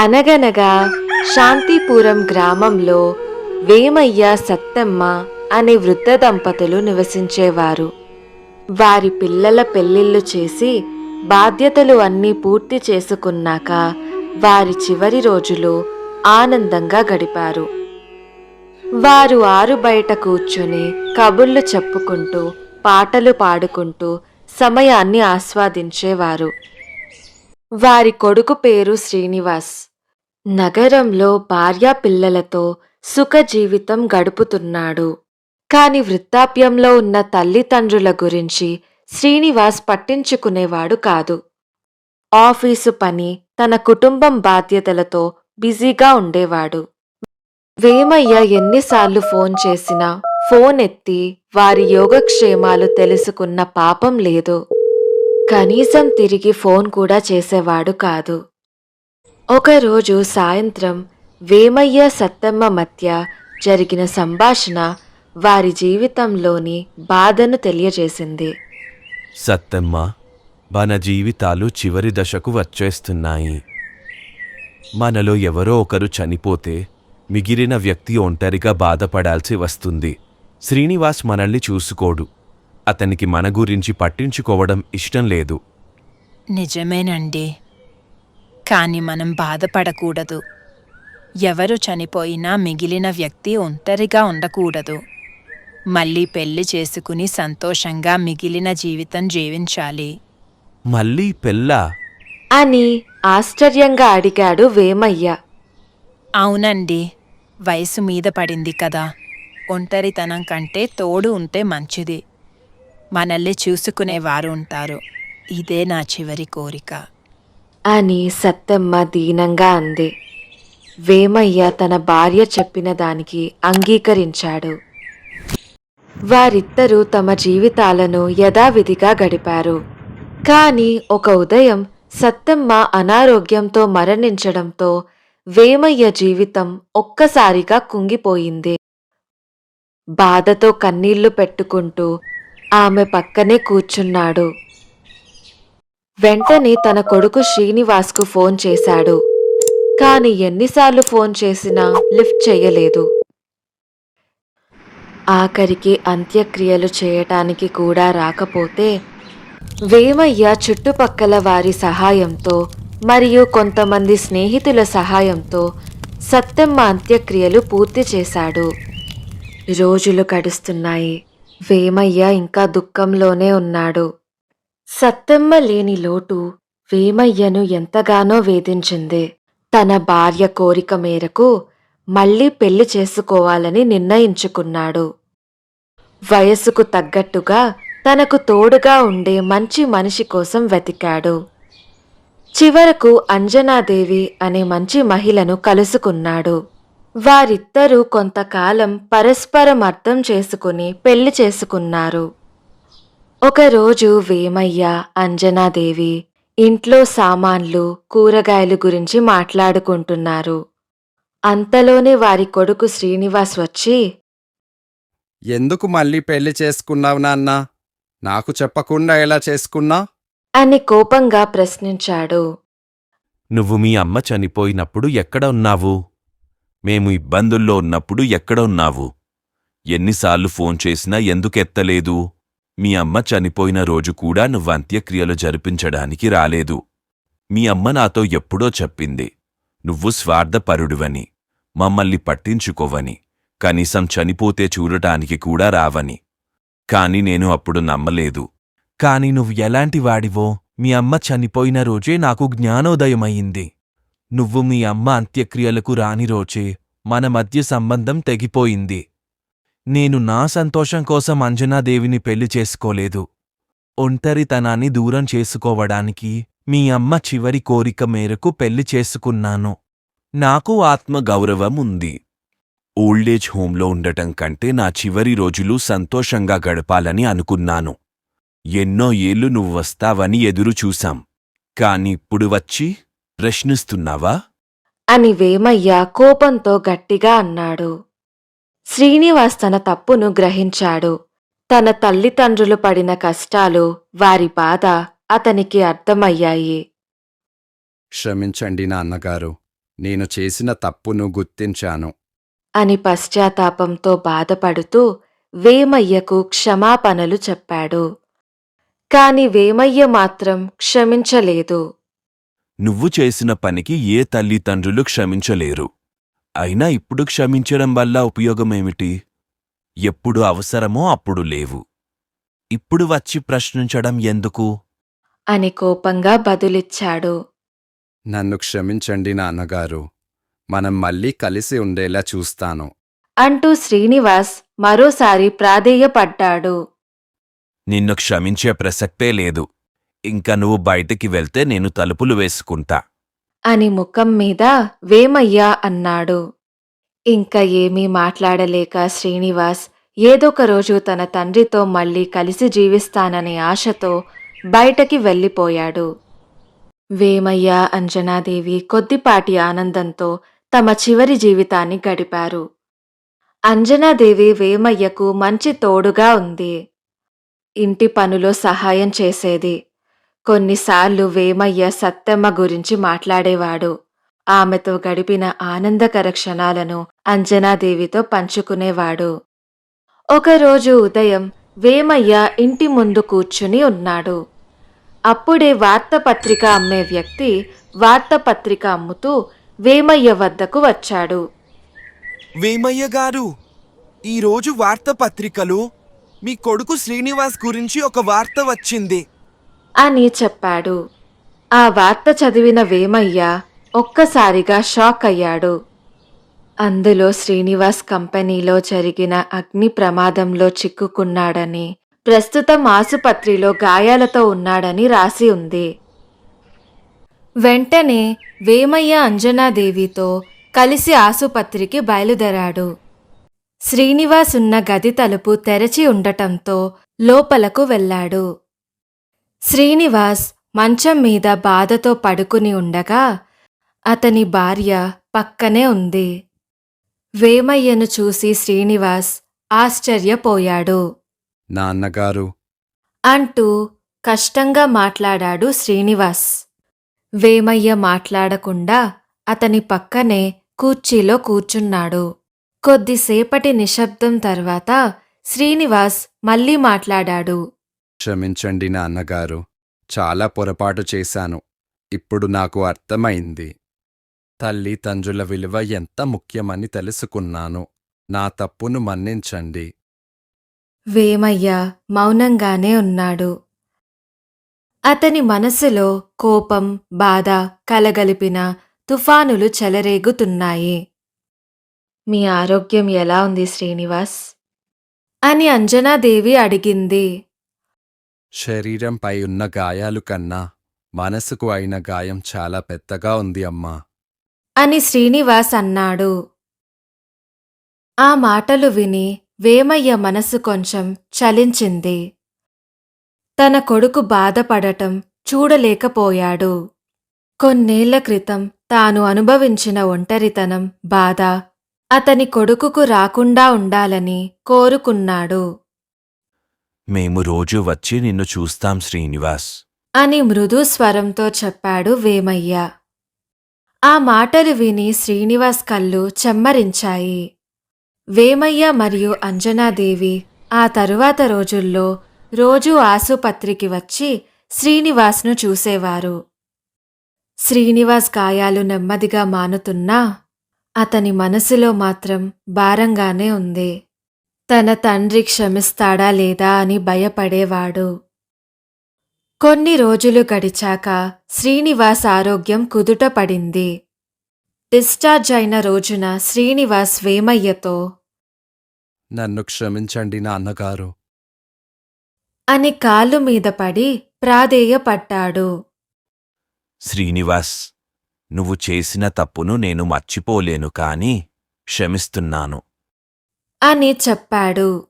అనగనగా శాంతిపురం గ్రామంలో వేమయ్య సత్తమ్మ అనే వృద్ధ దంపతులు నివసించేవారు. వారి పిల్లల పెళ్ళిళ్ళు చేసి బాధ్యతలు అన్నీ పూర్తి చేసుకున్నాక వారి చివరి రోజులు ఆనందంగా గడిపారు. వారు ఆరు బయట కూర్చొని కబుర్లు చెప్పుకుంటూ పాటలు పాడుకుంటూ సమయాన్ని ఆస్వాదించేవారు. వారి కొడుకు పేరు శ్రీనివాస్. నగరంలో భార్యా పిల్లలతో సుఖజీవితం గడుపుతున్నాడు. కాని వృద్ధాప్యంలో ఉన్న తల్లిదండ్రుల గురించి శ్రీనివాస్ పట్టించుకునేవాడు కాదు. ఆఫీసు పని తన కుటుంబం బాధ్యతలతో బిజీగా ఉండేవాడు. వేమయ్య ఎన్నిసార్లు ఫోన్ చేసినా ఫోన్ ఎత్తి వారి యోగక్షేమాలు తెలుసుకున్న పాపం లేదు. కనీసం తిరిగి ఫోన్ కూడా చేసేవాడు కాదు. ఒకరోజు సాయంత్రం వేమయ్య సత్తమ్మ మధ్య జరిగిన సంభాషణ వారి జీవితంలోని బాధను తెలియజేసింది. సత్తమ్మ మన జీవితాలు చివరి దశకు వచ్చేస్తున్నాయి. మనలో ఎవరో ఒకరు చనిపోతే మిగిలిన వ్యక్తి ఒంటరిగా బాధపడాల్సి వస్తుంది. శ్రీనివాస్ మనల్ని చూసుకోడు. అతనికి మన గురించి పట్టించుకోవడం ఇష్టం లేదు. నిజమేనండి. కాని మనం బాధపడకూడదు. ఎవరు చనిపోయినా మిగిలిన వ్యక్తి ఒంటరిగా ఉండకూడదు. మళ్ళీ పెళ్ళి చేసుకుని సంతోషంగా మిగిలిన జీవితం జీవించాలి. మళ్ళీ పెళ్ళా? అని ఆశ్చర్యంగా అడిగాడు వేమయ్య. అవునండి వయసు మీద పడింది కదా. ఒంటరితనం కంటే తోడు ఉంటే మంచిది. మనల్ని చూసుకునేవారు ఉంటారు. ఇదే నా చివరి కోరిక. అని సత్తమ్మ దీనంగా అంది. వేమయ్య తన భార్య చెప్పిన దానికి అంగీకరించాడు. వారిద్దరూ తమ జీవితాలను యథావిధిగా గడిపారు. కానీ ఒక ఉదయం సత్తమ్మ అనారోగ్యంతో మరణించడంతో వేమయ్య జీవితం ఒక్కసారిగా కుంగిపోయింది. బాధతో కన్నీళ్ళు పెట్టుకుంటూ ఆమె పక్కనే కూర్చున్నాడు. వెంటనే తన కొడుకు శ్రీనివాస్కు ఫోన్ చేశాడు. కాని ఎన్నిసార్లు ఫోన్ చేసినా లిఫ్ట్ చేయలేదు. ఆఖరికి అంత్యక్రియలు చేయటానికి కూడా రాకపోతే వేమయ్య చుట్టుపక్కల వారి సహాయంతో మరియు కొంతమంది స్నేహితుల సహాయంతో సత్తెమ్మ అంత్యక్రియలు పూర్తి చేశాడు. రోజులు గడుస్తున్నాయి. వేమయ్య ఇంకా దుఃఖంలోనే ఉన్నాడు. సత్తెమ్మ లేని లోటు వేమయ్యను ఎంతగానో వేధించింది. తన భార్య కోరిక మేరకు మళ్ళీ పెళ్ళి చేసుకోవాలని నిర్ణయించుకున్నాడు. వయసుకు తగ్గట్టుగా తనకు తోడుగా ఉండే మంచి మనిషి కోసం వెతికాడు. చివరకు అంజనాదేవి అనే మంచి మహిళను కలుసుకున్నాడు. వారిద్దరూ కొంతకాలం పరస్పరం అర్థం చేసుకుని పెళ్ళి చేసుకున్నారు. ఒకరోజు వేమయ్య అంజనాదేవి ఇంట్లో సామాన్లు కూరగాయలు గురించి మాట్లాడుకుంటున్నారు. అంతలోనే వారి కొడుకు శ్రీనివాస్ వచ్చి ఎందుకు మళ్ళీ పెళ్ళి చేసుకున్నావు నాన్న? నాకు చెప్పకుండా ఎలా చేసుకున్నా? అని కోపంగా ప్రశ్నించాడు. నువ్వు మీ అమ్మ చనిపోయినప్పుడు ఎక్కడ ఉన్నావు? మేము ఇబ్బందుల్లో ఉన్నప్పుడు ఎక్కడ ఉన్నావు? ఎన్నిసార్లు ఫోన్ చేసినా ఎందుకెత్తలేదు మీ అమ్మ చనిపోయిన రోజు కూడా నువ్వు అంత్యక్రియలు జరిపించడానికి రాలేదు. మీ అమ్మ నాతో ఎప్పుడో చెప్పింది నువ్వు స్వార్థపరుడువని మమ్మల్ని పట్టించుకోవని కనీసం చనిపోతే చూడటానికి కూడా రావని. కాని నేను అప్పుడు నమ్మలేదు. కాని నువ్వు ఎలాంటి వాడివో మీ అమ్మ చనిపోయిన రోజే నాకు జ్ఞానోదయమయ్యింది. నువ్వు మీ అమ్మ అంత్యక్రియలకు రాని రోజే మన మధ్య సంబంధం తెగిపోయింది. నేను నా సంతోషం కోసం అంజనాదేవిని పెళ్ళి చేసుకోలేదు. ఒంటరితనాన్ని దూరం చేసుకోవడానికి మీ అమ్మ చివరి కోరిక మేరకు పెళ్ళి చేసుకున్నాను. నాకు ఆత్మగౌరవం ఉంది. ఓల్డేజ్ హోంలో ఉండటం కంటే నా చివరి రోజులు సంతోషంగా గడపాలని అనుకున్నాను. ఎన్నో ఏళ్ళు నువ్వొస్తావని ఎదురుచూశాం కానిప్పుడు ఇప్పుడు వచ్చి ప్రశ్నిస్తున్నావా? అని వేమయ్య కోపంతో గట్టిగా అన్నాడు. శ్రీనివాస్ తన తప్పును గ్రహించాడు. తన తల్లిదండ్రులు పడిన కష్టాలు వారి బాధ అతనికి అర్థమయ్యాయి. క్షమించండి నాన్నగారు నేను చేసిన తప్పును గుర్తించాను. అని పశ్చాత్తాపంతో బాధపడుతూ వేమయ్యకు క్షమాపణలు చెప్పాడు. కాని వేమయ్య మాత్రం క్షమించలేదు. నువ్వు చేసిన పనికి ఏ తల్లిదండ్రులు క్షమించలేరు. అయినా ఇప్పుడు క్షమించడం వల్ల ఉపయోగమేమిటి? ఎప్పుడు అవసరమో అప్పుడు లేవు. ఇప్పుడు వచ్చి ప్రశ్నించడం ఎందుకు? అని కోపంగా బదులిచ్చాడు. నన్ను క్షమించండి నాన్నగారు. మనం మళ్ళీ కలిసి ఉండేలా చూస్తాను. అంటూ శ్రీనివాస్ మరోసారి ప్రాధేయపడ్డాడు. నిన్ను క్షమించే ప్రసక్తే లేదు. ఇంకా నువ్వు బయటికి వెళ్తే నేను తలుపులు వేసుకుంటా. అని ముఖం మీద వేమయ్య అన్నాడు. ఇంకా ఏమీ మాట్లాడలేక శ్రీనివాస్ ఏదొక రోజు తన తండ్రితో మళ్ళీ కలిసి జీవిస్తాననే ఆశతో బయటకి వెళ్ళిపోయాడు. వేమయ్య అంజనాదేవి కొద్దిపాటి ఆనందంతో తమ చివరి జీవితాన్ని గడిపారు. అంజనాదేవి వేమయ్యకు మంచి తోడుగా ఉంది. ఇంటి పనులో సహాయం చేసేది కొన్నిసార్లు వేమయ్య సత్తెమ్మ గురించి మాట్లాడేవాడు. ఆమెతో గడిపిన ఆనందకర క్షణాలను అంజనాదేవితో పంచుకునేవాడు. ఒకరోజు ఉదయం వేమయ్య ఇంటి ముందు కూర్చుని ఉన్నాడు. అప్పుడే వార్తాపత్రిక అమ్మే వ్యక్తి వార్తాపత్రిక అమ్ముతూ వేమయ్య వద్దకు వచ్చాడు. వేమయ్య గారు ఈరోజు వార్తాపత్రికలో మీ కొడుకు శ్రీనివాస్ గురించి ఒక వార్త వచ్చింది. అని చెప్పాడు. ఆ వార్త చదివిన వేమయ్య ఒక్కసారిగా షాక్ అయ్యాడు. అందులో శ్రీనివాస్ కంపెనీలో జరిగిన అగ్ని ప్రమాదంలో చిక్కుకున్నాడని ప్రస్తుతం ఆసుపత్రిలో గాయాలతో ఉన్నాడని రాసి ఉంది. వెంటనే వేమయ్య అంజనాదేవితో కలిసి ఆసుపత్రికి బయలుదేరాడు. శ్రీనివాస్ ఉన్న గది తలుపు తెరచి ఉండటంతో లోపలకు వెళ్ళాడు. శ్రీనివాస్ మంచం మీద బాధతో పడుకుని ఉండగా అతని భార్య పక్కనే ఉంది. వేమయ్యను చూసి శ్రీనివాస్ ఆశ్చర్యపోయాడు. నాన్నగారు. అంటూ కష్టంగా మాట్లాడాడు శ్రీనివాస్. వేమయ్య మాట్లాడకుండా అతని పక్కనే కూర్చీలో కూర్చున్నాడు. కొద్దిసేపటి నిశ్శబ్దం తర్వాత శ్రీనివాస్ మళ్ళీ మాట్లాడాడు. క్షమించండి నాన్నగారు చాలా పొరపాటు చేశాను. ఇప్పుడు నాకు అర్థమైంది. తల్లి తండ్రుల విలువ ఎంత ముఖ్యమని తెలుసుకున్నాను. నా తప్పును మన్నించండి. వేమయ్య మౌనంగానే ఉన్నాడు. అతని మనసులో కోపం బాధ కలగలిపిన తుఫానులు చెలరేగుతున్నాయి. మీ ఆరోగ్యం ఎలా ఉంది శ్రీనివాస్? అని అంజనాదేవి అడిగింది. శరీరంపై ఉన్న గాయాలు కన్నా మనసుకు అయిన గాయం చాలా పెద్దగా ఉంది అమ్మా. అని శ్రీనివాస్ అన్నాడు. ఆ మాటలు విని వేమయ్య మనసు కొంచెం చలించింది. తన కొడుకు బాధపడటం చూడలేకపోయాడు. కొన్నేళ్ళ క్రితం తాను అనుభవించిన ఒంటరితనం బాధ అతని కొడుకుకు రాకుండా ఉండాలని కోరుకున్నాడు. మేము రోజూ వచ్చి నిన్ను చూస్తాం శ్రీనివాస్. అని మృదు స్వరంతో చెప్పాడు వేమయ్య. ఆ మాటలు విని శ్రీనివాస్ కళ్ళు చెమ్మరించాయి. వేమయ్య మరియు అంజనాదేవి ఆ తరువాత రోజుల్లో రోజూ ఆసుపత్రికి వచ్చి శ్రీనివాస్ను చూసేవారు. శ్రీనివాస్ గాయాలు నెమ్మదిగా మానుతున్నా అతని మనసులో మాత్రం భారంగానే ఉంది. తన తండ్రి క్షమిస్తాడా లేదా అని భయపడేవాడు. కొన్ని రోజులు గడిచాక శ్రీనివాస్ ఆరోగ్యం కుదుటపడింది డిశ్చార్జ్ అయిన రోజున శ్రీనివాస్ వేమయ్యతో నన్ను క్షమించండి నాన్నగారు. అని కాళ్ళు మీద పడి ప్రాధేయపడ్డాడు. శ్రీనివాస్ నువ్వు చేసిన తప్పును నేను మర్చిపోలేను కాని క్షమిస్తున్నాను. అని చెప్పాడు.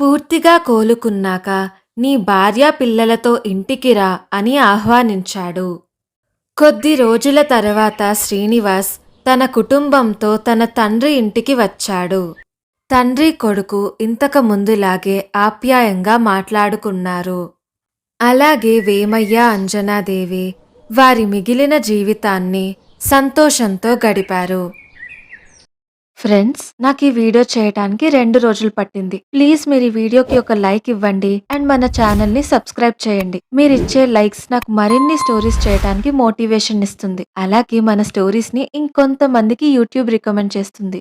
పూర్తిగా కోలుకున్నాక నీ భార్యా పిల్లలతో ఇంటికి రా అని ఆహ్వానించాడు. కొద్ది రోజుల తర్వాత శ్రీనివాస్ తన కుటుంబంతో తన తండ్రి ఇంటికి వచ్చాడు. తండ్రి కొడుకు ఇంతకు ముందులాగే ఆప్యాయంగా మాట్లాడుకున్నారు. అలాగే వేమయ్య అంజనాదేవి వారి మిగిలిన జీవితాన్ని సంతోషంతో గడిపారు. ఫ్రెండ్స్ నాకు ఈ వీడియో చేయడానికి రెండు రోజులు పట్టింది. ప్లీజ్ మీరు ఈ వీడియోకి ఒక లైక్ ఇవ్వండి అండ్ మన ఛానల్ని సబ్స్క్రైబ్ చేయండి. మీరు ఇచ్చే లైక్స్ నాకు మరిన్ని స్టోరీస్ చేయడానికి మోటివేషన్ ఇస్తుంది. అలాగే మన స్టోరీస్ని ఇంకొంతమందికి యూట్యూబ్ రికమెండ్ చేస్తుంది.